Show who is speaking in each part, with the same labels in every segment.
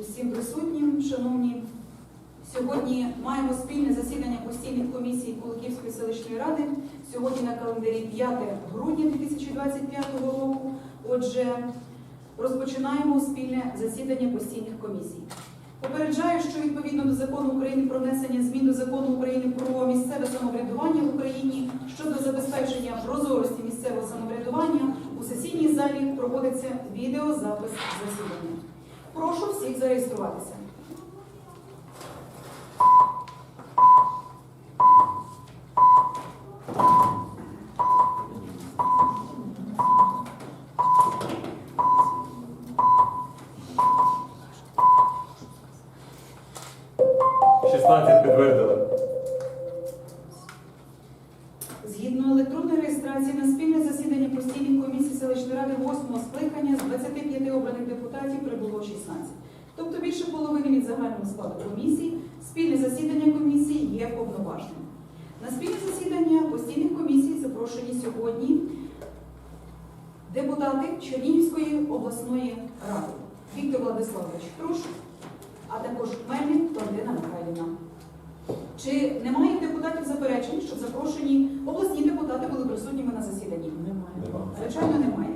Speaker 1: усім присутнім, шановні. Сьогодні маємо спільне засідання постійних комісій Куликівської селищної ради. Сьогодні на календарі 5 грудня 2025 року. Отже, розпочинаємо спільне засідання постійних комісій. Попереджаю, що відповідно до закону України про внесення змін до закону України про місцеве самоврядування в Україні щодо забезпечення прозорості місцевого самоврядування у сесійній залі проводиться відеозапис засідання. Прошу всіх зареєструватися. Згідно електронної реєстрації на спільне засідання постійних селищної ради 8 скликання з 25 обраних депутатів прибуло 16. Тобто більше половини від загального складу комісії спільне засідання комісії є повноважним. На спільне засідання постійних комісій запрошені сьогодні депутати Чернігівської обласної ради Віктор Владиславович Труш, а також Мельник Валентина Михайлівна. Чи немає депутатів заперечень, щоб запрошені обласні депутати були присутніми на засіданні?
Speaker 2: Нема.
Speaker 1: Звичайно, немає.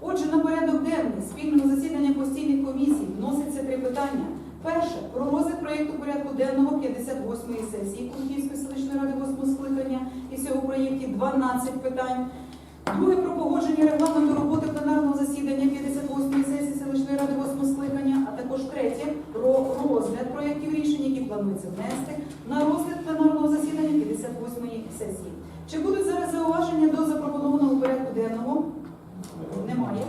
Speaker 1: Отже, на порядок денний спільного засідання постійних комісій вноситься три питання. Перше про розгляд проєкту порядку денного 58-ї сесії Куликівської селищної ради 8 скликання. І всього в проєкті 12 питань. Друге про погодження регламенту роботи пленарного засідання 58-ї сесії селищної ради 8 скликання, а також третє про розгляд проєктів рішень, які планується внести на розгляд 58-ї сесії. Чи будуть зараз зауваження до запропонованого порядку денного? Немає.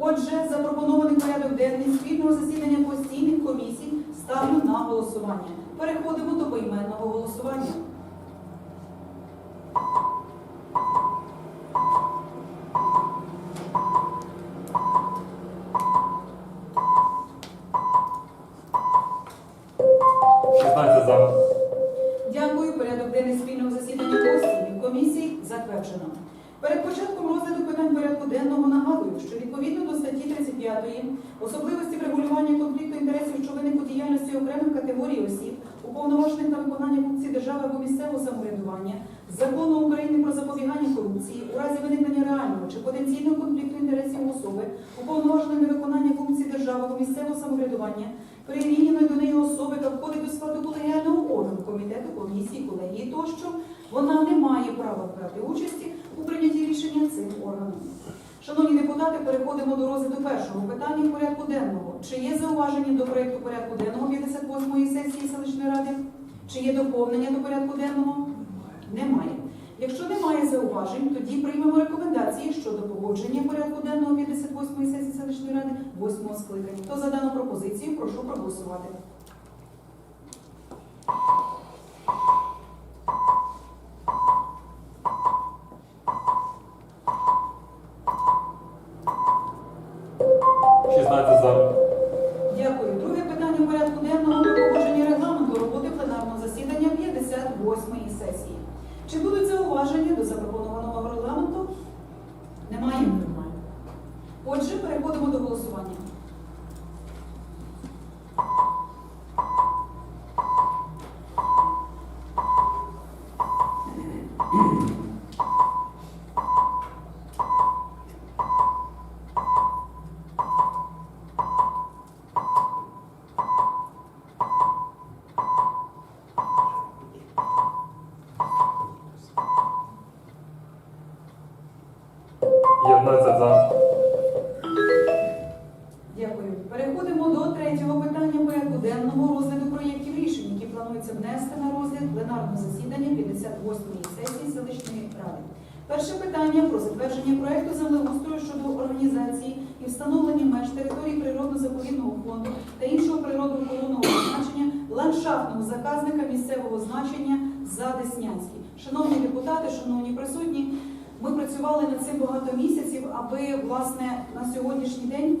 Speaker 1: Отже, запропонований порядок денний спільного засідання постійних комісій ставлю на голосування. Переходимо до поіменного голосування. Що відповідно до статті 35 особливості врегулювання конфлікту інтересів, що виник у діяльності окремих категорій осіб, уповноважених на виконання функцій держави або місцевого самоврядування, закону України про запобігання корупції у разі виникнення реального чи потенційного конфлікту інтересів особи, уповноваженої на виконання функцій держави або місцевого самоврядування, прирівняної до неї особи, яка входить до складу колегіального органу комітету, комісії, колегії тощо, вона не має права брати участі у прийнятті рішення цих органів. Шановні депутати, переходимо до розгляду першого питання порядку денного. Чи є зауваження до проєкту порядку денного 58-ї сесії селищної ради? Чи є доповнення до порядку денного? Немає. Якщо немає зауважень, тоді приймемо рекомендації щодо погодження порядку денного 58-ї сесії селищної ради 8-го скликання. Хто за дану пропозицію, прошу проголосувати.
Speaker 2: Шістнадцять
Speaker 1: ландшафтного заказника місцевого значення Задеснянський. Шановні депутати, шановні присутні, ми працювали над цим багато місяців, аби власне на сьогоднішній день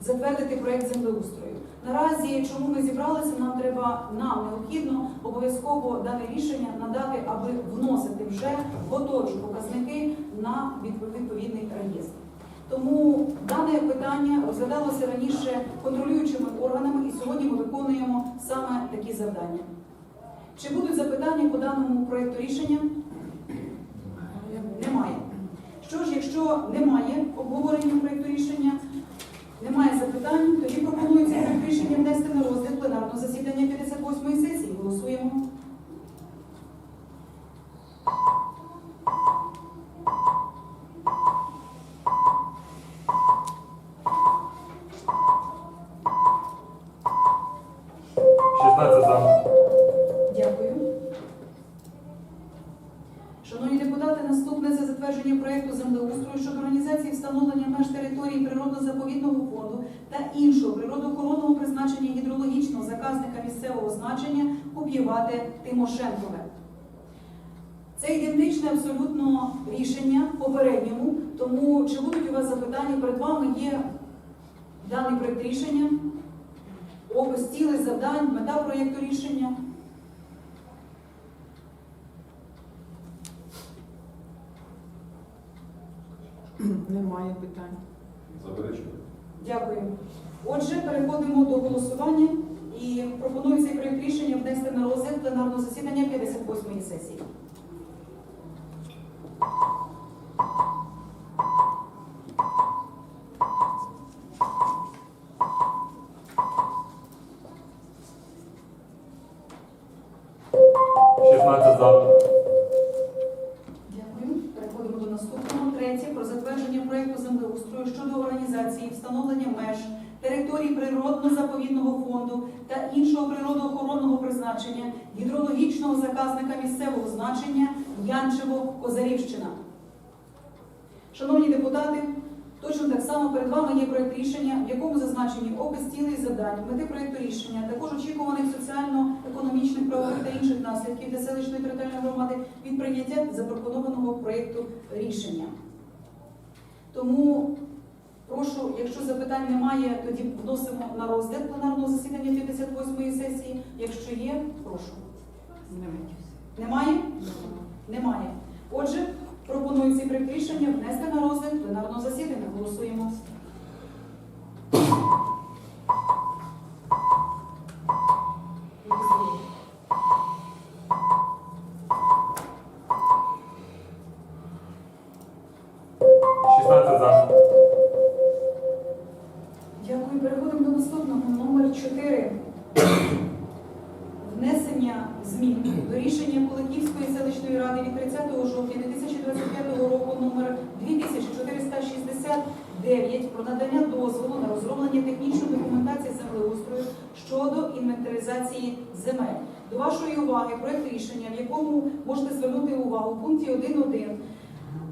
Speaker 1: затвердити проект землеустрою. Наразі, чому ми зібралися, нам треба нам необхідно обов'язково дане рішення надати, аби вносити вже готові показники на відповідний реєстр. Тому дане питання розглядалося раніше контролюючими органами, і сьогодні ми виконуємо саме такі завдання. Чи будуть запитання по даному проєкту рішення? Немає. Що ж, якщо немає обговорення проєкту рішення, немає запитань, тоді пропонується проєкт рішення внести на розгляд пленарного засідання 58-ї сесії. Голосуємо. Землеустрою щодо організації встановлення меж території природно-заповідного фонду та іншого природоохоронного призначення гідрологічного заказника місцевого значення Куп'євати Тимошенкове. Це ідентичне абсолютно рішення попередньому, тому чи будуть у вас запитання? Перед вами є даний проєкт рішення, опис цілих завдань, мета проєкту рішення.
Speaker 3: Немає питань.
Speaker 4: Заперечую.
Speaker 1: Дякую. Отже, переходимо до голосування і пропоную цей проєкт рішення внести на розгляд пленарного засідання 58-ї сесії. Іншого природоохоронного призначення гідрологічного заказника місцевого значення Янчево-Козарівщина. Шановні депутати, точно так само перед вами є проєкт рішення, в якому зазначені опис цілей завдань, мети проєкту рішення, також очікуваних соціально-економічних правових та інших наслідків для селищної територіальної громади від прийняття запропонованого проєкту рішення. Тому прошу, якщо запитань немає, тоді вносимо на розгляд пленарного засідання 58-ї сесії. Якщо є, прошу. Немає? Немає. Отже, пропоную ці рішення внести на розгляд пленарного засідання. Голосуємо. Пункті 1.1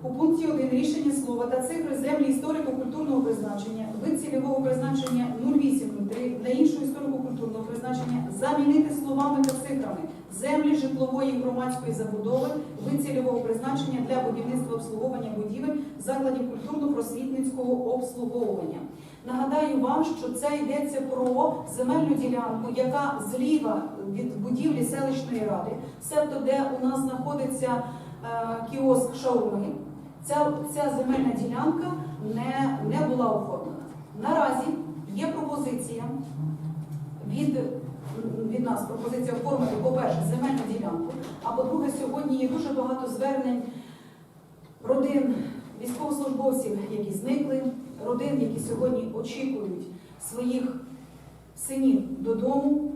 Speaker 1: у пункті 1 рішення слова та цифри землі історико-культурного призначення, вид цільового призначення 0803 для іншого історико-культурного призначення замінити словами та цифрами землі житлової громадської забудови, вид цільового призначення для будівництва обслуговування будівель закладів культурно-просвітницького обслуговування. Нагадаю вам, що це йдеться про земельну ділянку, яка зліва від будівлі селищної ради, себто де у нас знаходиться кіоск шаурми. Ця, ця земельна ділянка не, не була оформлена. Наразі є пропозиція від, від нас пропозиція оформити, по-перше, земельну ділянку, а по-друге, сьогодні є дуже багато звернень родин військовослужбовців, які зникли, родин, які сьогодні очікують своїх синів додому.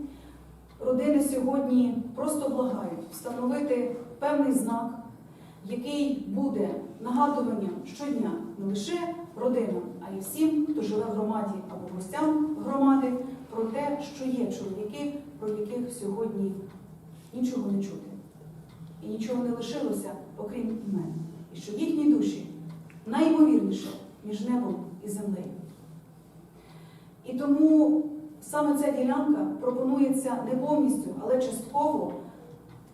Speaker 1: Родини сьогодні просто благають встановити певний знак, який буде нагадуванням щодня не лише родинам, а й всім, хто живе в громаді або гостям громади, про те, що є чоловіки, про яких сьогодні нічого не чути. І нічого не лишилося, окрім імен. І що їхні душі найімовірніше між небом і землею. І тому саме ця ділянка пропонується не повністю, але частково,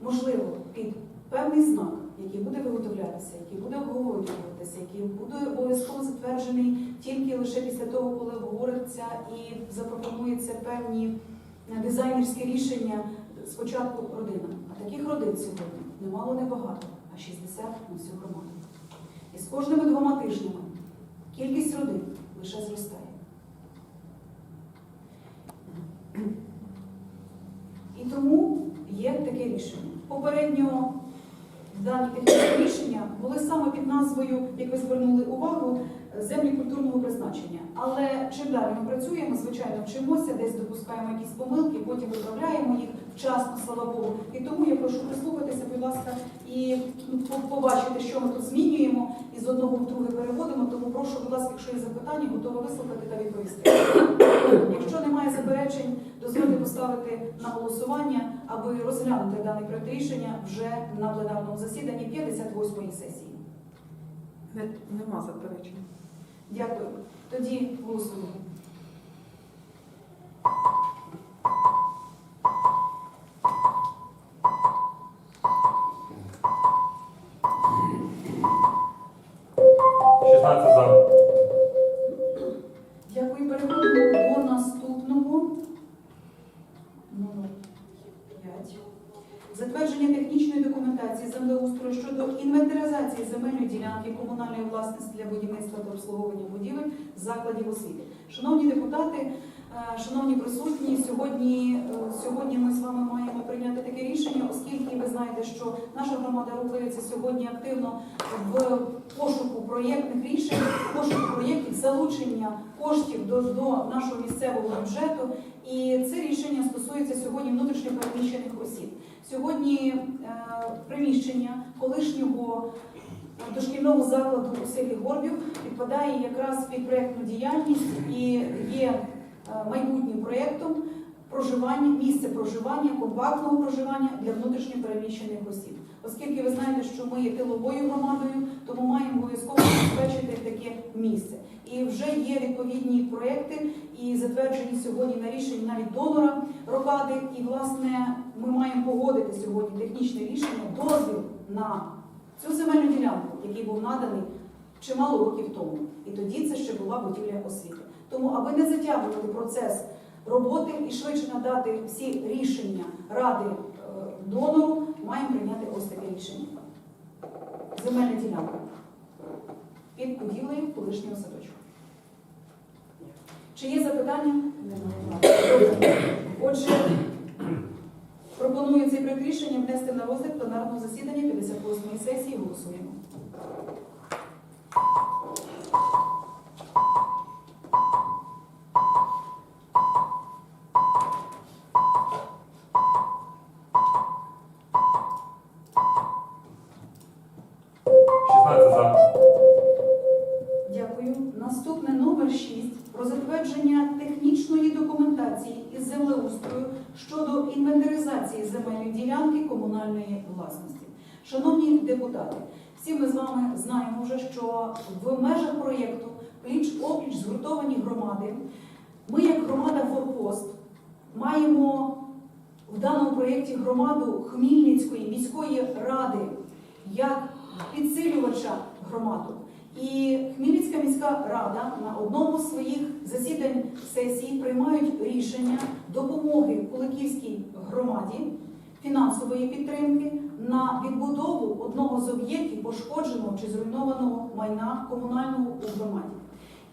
Speaker 1: можливо, під певний знак, який буде виготовлятися, який буде обговорюватися, який буде обов'язково затверджений тільки лише після того, коли обговориться і запропонуються певні е, дизайнерські рішення спочатку родинам. А таких родин сьогодні немало небагато, а 60 на всю громаду. І з кожними двома тижнями Кількість родин лише зростає. І тому є таке рішення. Попередньо дані технічні рішення були саме під назвою, як ви звернули увагу, землі культурного призначення. Але чим далі ми працюємо, звичайно, вчимося, десь допускаємо якісь помилки, потім виправляємо їх вчасно, слава Богу. І тому я прошу прислухатися, будь ласка, і ну, побачити, що ми тут змінюємо, і з одного в друге переводимо. Тому прошу, будь ласка, якщо є запитання, готова вислухати та відповісти. Якщо немає заперечень, дозвольте поставити на голосування, аби розглянути даний проект рішення вже на пленарному засіданні 58-ї сесії.
Speaker 3: Не- Нема заперечень.
Speaker 1: Дякую. Тоді голосуємо.
Speaker 2: Шістнадцять за.
Speaker 1: Ділянки комунальної власності для будівництва та обслуговування будівель закладів освіти. Шановні депутати, е, шановні присутні, сьогодні, е, сьогодні ми з вами маємо прийняти таке рішення, оскільки ви знаєте, що наша громада рухається сьогодні активно в пошуку проєктних рішень, пошуку проєктів залучення коштів до, до нашого місцевого бюджету. І це рішення стосується сьогодні внутрішньопереміщених осіб. Сьогодні е, приміщення колишнього дошкільного закладу у селі Горбів підпадає якраз під проєктну діяльність і є е, майбутнім проєктом проживання, місце проживання, компактного проживання для внутрішньопереміщених осіб. Оскільки ви знаєте, що ми є тиловою громадою, тому маємо обов'язково забезпечити таке місце. І вже є відповідні проекти і затверджені сьогодні на рішенні навіть донора Рокади. І власне ми маємо погодити сьогодні технічне рішення дозвіл на цю земельну ділянку, який був наданий чимало років тому. І тоді це ще була будівля освіти. Тому, аби не затягувати процес роботи і швидше надати всі рішення ради е, донору, маємо прийняти ось таке рішення. Земельна ділянка під будівлею колишнього садочку. Чи є запитання? Добре. Отже, пропоную цей проект рішення внести на розгляд пленарного засідання 58-ї сесії. Голосуємо. Опліч громади. Ми, як громада Форпост, маємо в даному проєкті громаду Хмільницької міської ради як підсилювача громаду. І Хмельницька міська рада на одному з своїх засідань сесії приймають рішення допомоги Куликівській громаді фінансової підтримки на відбудову одного з об'єктів пошкодженого чи зруйнованого майна комунального у громаді.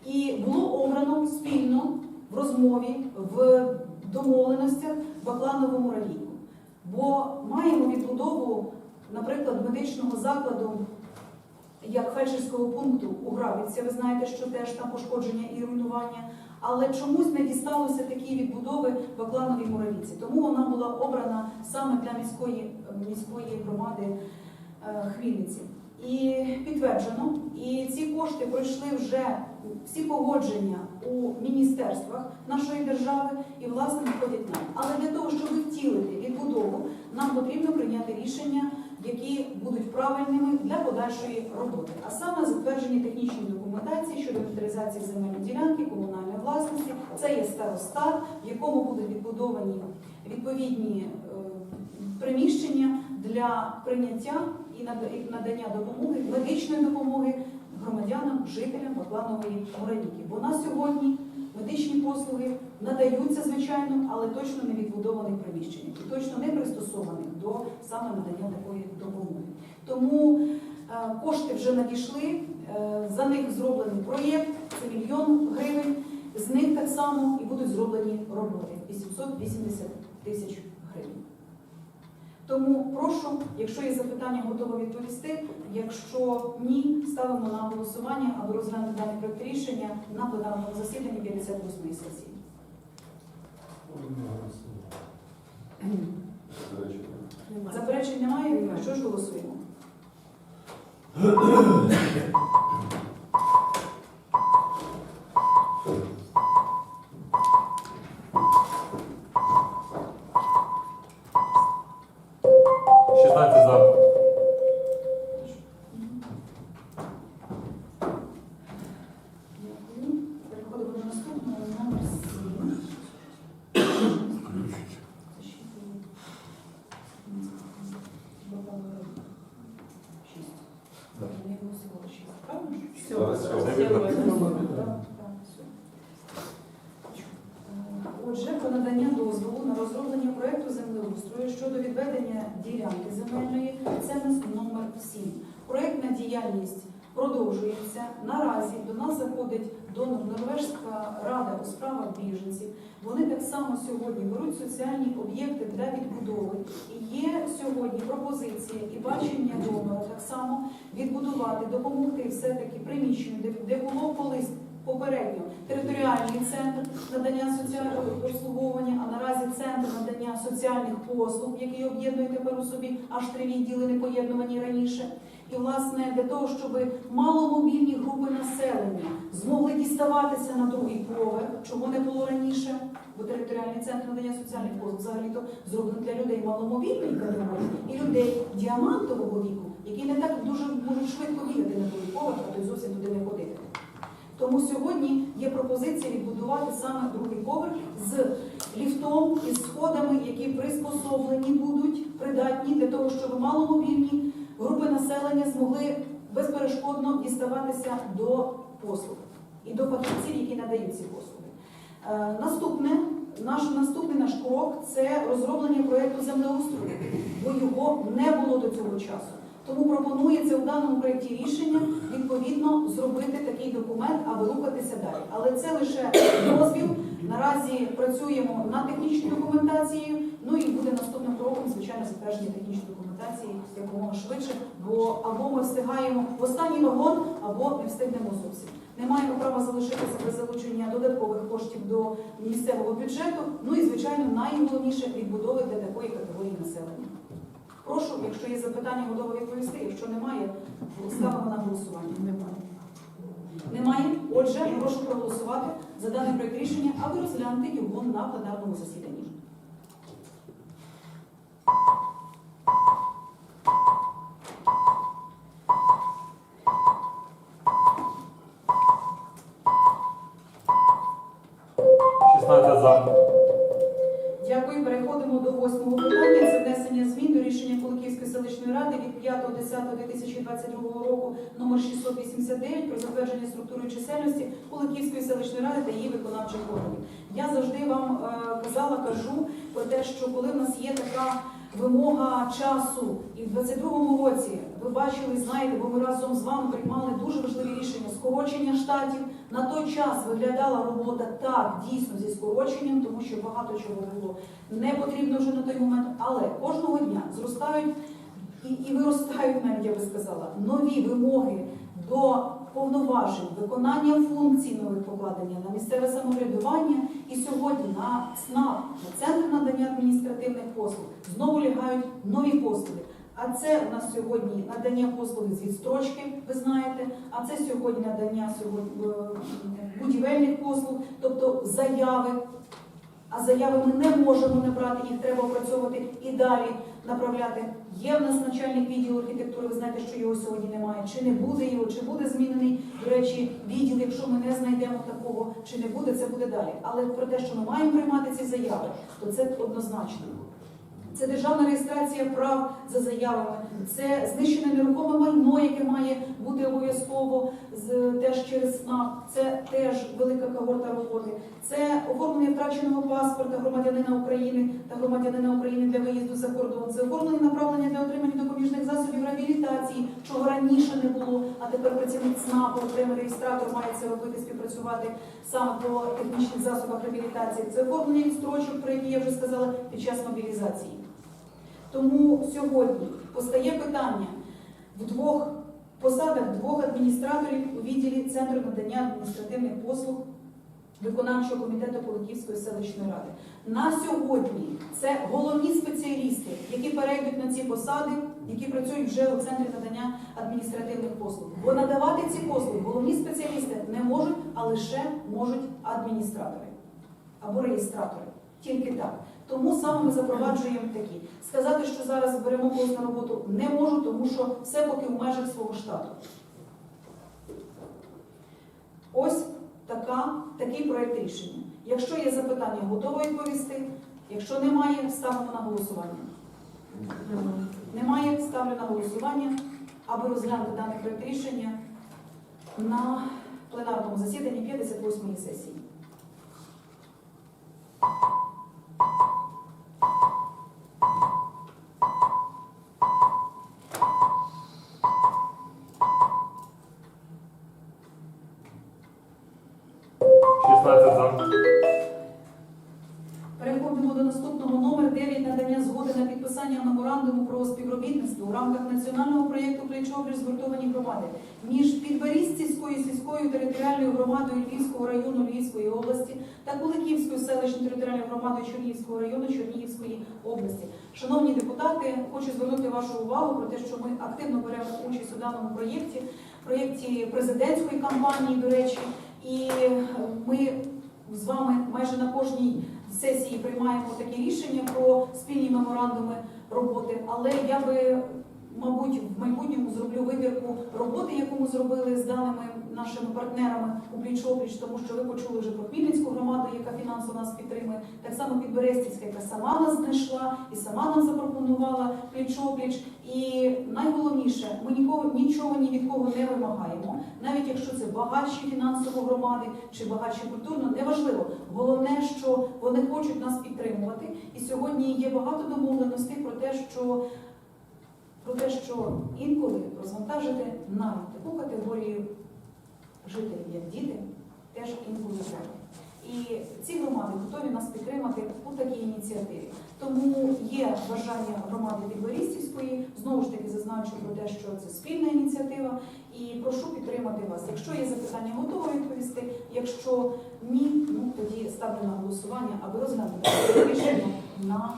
Speaker 1: І було обрано спільно в розмові, в домовленостях Баклановому раліку. Бо маємо відбудову, наприклад, медичного закладу як фельдшерського пункту у Грабівці. Ви знаєте, що теж там пошкодження і руйнування. Але чомусь не дісталося такі відбудови Баклановій Муравіці. Тому вона була обрана саме для міської, міської громади е, І підтверджено, і ці кошти пройшли вже всі погодження у міністерствах нашої держави і власне надходять нам. Але для того, щоб втілити відбудову, нам потрібно прийняти рішення, які будуть правильними для подальшої роботи. А саме затвердження технічної документації щодо інвентаризації земельної ділянки комунальної власності. Це є старостат, в якому будуть відбудовані відповідні е, приміщення для прийняття і надання допомоги, медичної допомоги громадянам, жителям Бакланової Муравіки. Бо на сьогодні медичні послуги надаються, звичайно, але точно не відбудованих приміщень, і точно не пристосованих до саме надання такої допомоги. Тому е, кошти вже надійшли, е, за них зроблений проєкт. це мільйон гривень. З них так само і будуть зроблені роботи 880 тисяч гривень. Тому прошу, якщо є запитання, готова відповісти. Якщо ні, ставимо на голосування, аби розглянути даний проект рішення на пленарному засіданні 58-ї сесії. Заперечень немає?
Speaker 3: Немає.
Speaker 1: Що ж голосуємо?
Speaker 2: Шістнадцять
Speaker 1: сьогодні соціальні об'єкти для відбудови. І є сьогодні пропозиція і бачення донора так само відбудувати, допомогти все-таки приміщенню, де, де було колись попередньо територіальний центр надання соціального обслуговування, а наразі центр надання соціальних послуг, який об'єднує тепер у собі аж три відділи, не поєднувані раніше. І власне для того, щоб маломобільні групи населення змогли діставатися на другий поверх, чого не було раніше, бо територіальний центр надання соціальних послуг взагалі-то зроблено для людей маломобільної категорії і людей діамантового віку, які не так дуже можуть швидко бігати на поверх, а то й зовсім туди не ходити. Тому сьогодні є пропозиція відбудувати саме другий поверх з ліфтом і сходами, які приспособлені будуть, придатні для того, щоб маломобільні групи населення змогли безперешкодно діставатися до послуг і до фахівців, які надають ці послуги. Е, Наступне, наш наступний наш крок це розроблення проєкту землеустрою, бо його не було до цього часу. Тому пропонується у даному проєкті рішення відповідно зробити такий документ, аби рухатися далі. Але це лише дозвіл. Наразі працюємо над технічною документацією. Ну і буде наступним кроком, звичайно, затвердження технічної документації якомога швидше, бо або ми встигаємо в останній вагон, або не встигнемо зовсім. Не маємо права залишитися без залучення додаткових коштів до місцевого бюджету. Ну і звичайно, найголовніше відбудови для такої категорії населення. Прошу, якщо є запитання, готова відповісти. Якщо немає, ставимо на голосування.
Speaker 3: Немає.
Speaker 1: Немає. Отже, прошу проголосувати за даний проект рішення, аби розглянути його на пленарному засіданні.
Speaker 2: Шістнадцять за.
Speaker 1: Дякую. Переходимо до восьмого питання. Це внесення змін до рішення Куликівської селищної ради від 5.10.2022 року номер 689 про затвердження структури чисельності Куликівської селищної ради та її виконавчих органів. Я завжди вам е, казала, кажу про те, що коли в нас є така вимога часу, і в 22-му році ви бачили, знаєте, бо ми разом з вами приймали дуже важливі рішення скорочення штатів. На той час виглядала робота так дійсно зі скороченням, тому що багато чого було не потрібно вже на той момент, але кожного дня зростають і, і виростають, навіть я би сказала, нові вимоги до повноважень, виконання функцій нових покладення на місцеве самоврядування. І сьогодні на ЦНАП, на центр надання адміністративних послуг, знову лягають нові послуги. А це у нас сьогодні надання послуги з відстрочки, ви знаєте, а це сьогодні надання сьогодні е, будівельних послуг, тобто заяви. А заяви ми не можемо набрати, їх треба опрацьовувати і далі направляти. Є в нас начальник відділу архітектури, ви знаєте, що його сьогодні немає. Чи не буде його, чи буде змінений, до речі, відділ, якщо ми не знайдемо такого, чи не буде, це буде далі. Але про те, що ми маємо приймати ці заяви, то це однозначно. Це державна реєстрація прав за заявами, це знищене нерухоме майно, яке має бути обов'язково з теж через СНАП. Це теж велика когорта роботи. Це оформлення втраченого паспорта громадянина України та громадянина України для виїзду за кордон. Це оформлення направлення для отримання допоміжних засобів реабілітації, чого раніше не було. А тепер працівник СНАПу, окремий реєстратор має це робити, співпрацювати саме по технічних засобах реабілітації. Це оформлення відстрочок, про які я вже сказала під час мобілізації. Тому сьогодні постає питання в двох посадах двох адміністраторів у відділі Центру надання адміністративних послуг виконавчого комітету Куликівської селищної ради. На сьогодні це головні спеціалісти, які перейдуть на ці посади, які працюють вже у центрі надання адміністративних послуг. Бо надавати ці послуги головні спеціалісти не можуть, а лише можуть адміністратори або реєстратори. Тільки так. Тому саме ми запроваджуємо такі. Сказати, що зараз беремо когось на роботу, не можу, тому що все поки в межах свого штату. Ось така, такий проєкт рішення. Якщо є запитання, готова відповісти. Якщо немає, ставимо на голосування. Немає, ставлю на голосування, аби розглянути даний проєкт рішення на пленарному засіданні 58-ї сесії. Проєкту згуртовані громади між Підберізькою сільською територіальною громадою Львівського району Львівської області та Куликівською селищною територіальною громадою Чернігівського району Чернігівської області. Шановні депутати, хочу звернути вашу увагу про те, що ми активно беремо участь у даному проєкті, проєкті президентської кампанії, до речі, і е, ми з вами майже на кожній сесії приймаємо такі рішення про спільні меморандуми роботи. Але я би, мабуть, в майбутньому зроблю вибірку роботи, яку ми зробили з даними нашими партнерами у пліч-опліч, тому що ви почули вже про Хмельницьку громаду, яка фінансово нас підтримує, так само Підберестівська, яка сама нас знайшла і сама нам запропонувала пліч-опліч. І найголовніше, ми нікого нічого ні від кого не вимагаємо, навіть якщо це багатші фінансово громади чи багатші культурно, неважливо. Головне, що вони хочуть нас підтримувати. І сьогодні є багато домовленостей про те, що про те, що інколи розвантажити навіть таку категорію жителів, як діти, теж інколи треба. І ці громади готові нас підтримати у такій ініціативі. Тому є бажання громади Підборістівської, знову ж таки зазначу про те, що це спільна ініціатива, і прошу підтримати вас. Якщо є запитання, готова відповісти. Якщо ні, ну тоді ставлю на голосування, аби розглянути рішення на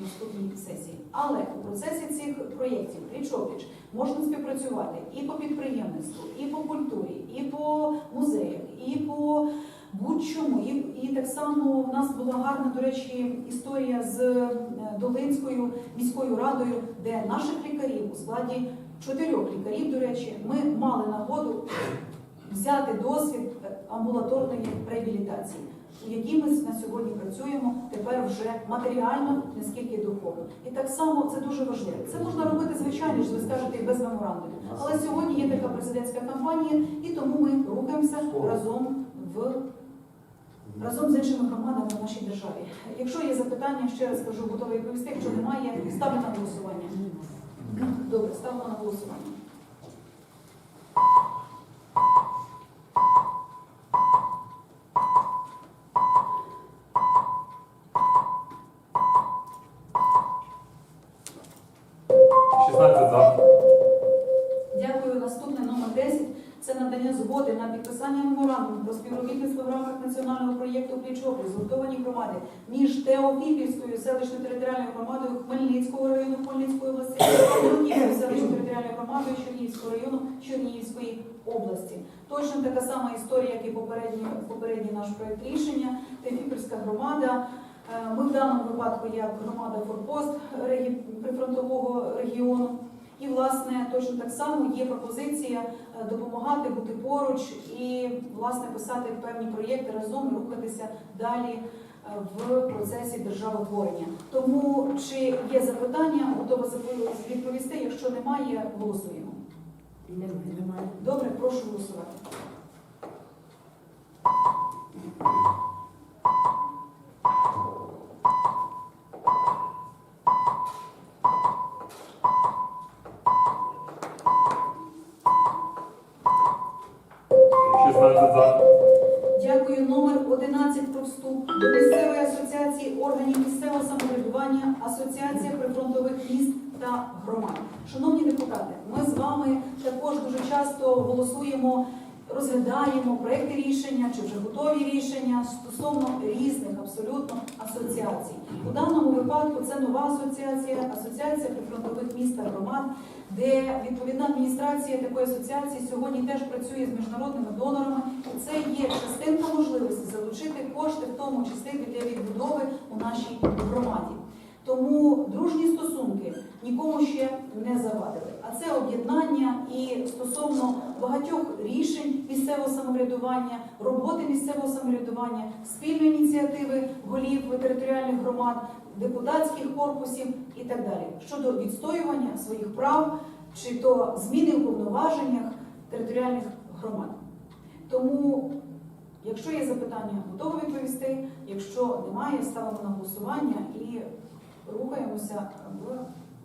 Speaker 1: наступній сесії. Але у процесі цих проєктів пліч-опліч можна співпрацювати і по підприємництву, і по культурі, і по музеях, і по будь-чому. І, і так само в нас була гарна, до речі, історія з е, Долинською міською радою, де наших лікарів у складі чотирьох лікарів, до речі, ми мали нагоду взяти досвід е, амбулаторної реабілітації, у якій ми на сьогодні працюємо тепер вже матеріально, наскільки духовно. І так само це дуже важливо. Це можна робити, звичайно ж, ви скажете, і без меморандуму. Але сьогодні є така президентська кампанія, і тому ми рухаємося разом в разом з іншими громадами в нашій державі. Якщо є запитання, ще раз кажу, готова відповісти. Якщо немає, ставлю на голосування. Добре, ставимо на голосування. Проєкту згуртовані громади між Теофіпівською селищною територіальною громадою Хмельницького району Хмельницької області та Луківською селищною територіальною громадою Чернігівського району Чернігівської області. Точно така сама історія, як і попередній, попередній наш проєкт рішення. Теофіпівська громада. Е, Ми в даному випадку як громада Форпост прифронтового регіону. І, власне, точно так само є пропозиція е, допомагати бути поруч і, власне, писати певні проєкти разом рухатися далі е, в процесі державотворення. Тому чи є запитання, готова відповісти. Якщо немає, голосуємо.
Speaker 4: Немає.
Speaker 1: Добре, прошу голосувати. Дякую. Номер 11 про вступ до місцевої асоціації органів місцевого самоврядування, асоціація прифронтових міст та громад. Шановні депутати, ми з вами також дуже часто голосуємо, розглядаємо проекти рішення чи вже готові рішення стосовно різних абсолютно асоціацій. У даному випадку це нова асоціація, асоціація прифронтових міст та громад, де відповідна адміністрація такої асоціації сьогодні теж працює з міжнародними донорами. Це є частинка можливості залучити кошти, в тому числі для відбудови у нашій громаді. Тому дружні стосунки нікому ще не завадили. А це об'єднання і стосовно багатьох рішень місцевого самоврядування, роботи місцевого самоврядування, спільної ініціативи голів територіальних громад, депутатських корпусів і так далі щодо відстоювання своїх прав чи то зміни у повноваженнях територіальних громад. Тому, якщо є запитання, готова відповісти. Якщо немає, ставимо на голосування і рухаємося в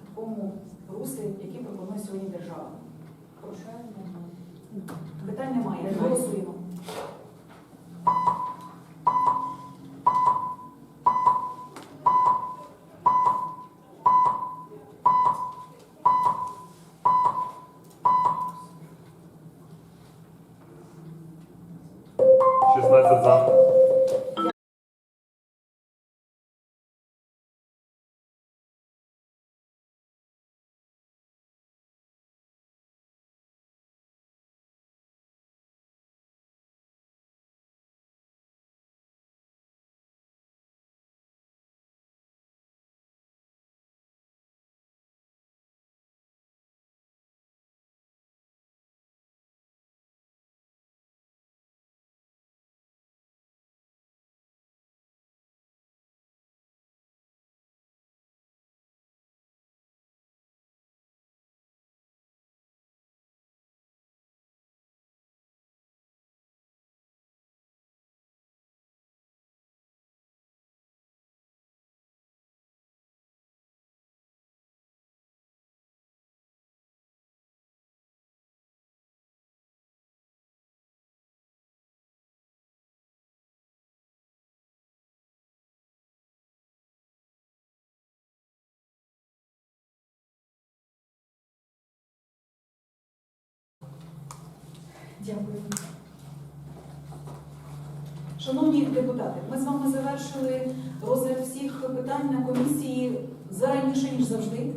Speaker 1: такому руслі, який пропонує сьогодні держава. Прошу. Питань немає.
Speaker 4: Немає.
Speaker 1: Голосуємо.
Speaker 2: Шістнадцять за.
Speaker 1: Дякую. Шановні депутати, ми з вами завершили розгляд всіх питань на комісії зараніше, ніж завжди.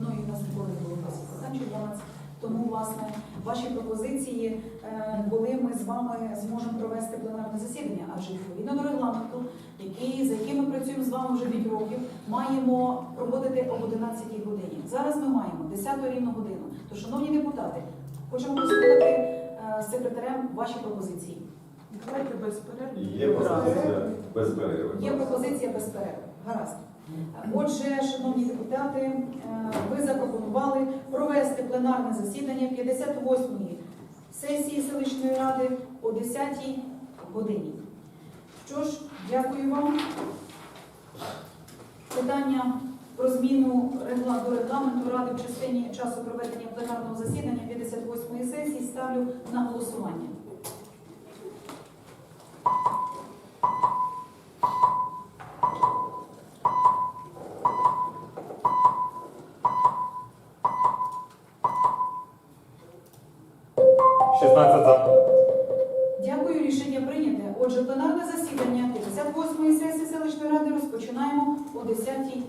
Speaker 1: Ну і в нас ніколи не було 10 питань, 12. Тому, власне, ваші пропозиції, е, коли ми з вами зможемо провести пленарне засідання, адже відповідно до регламенту, який, за яким ми працюємо з вами вже 5 років, маємо проводити об 11 годині. Зараз ми маємо 10 рівну годину. То, шановні депутати, хочемо послухати е, з секретарем ваші пропозиції.
Speaker 4: Давайте без перерви.
Speaker 3: Є пропозиція без перерви.
Speaker 1: Є пропозиція без перерви. Гаразд. Отже, шановні депутати, е, ви запропонували провести пленарне засідання 58-ї сесії селищної ради о 10-й годині. Що ж, дякую вам. Питання про зміну регла- до регламенту ради в частині часу проведення пленарного засідання 58-ї сесії ставлю на голосування. Дякую, рішення прийняте. Отже, пленарне засідання 58-ї сесії селищної ради розпочинаємо о 10-й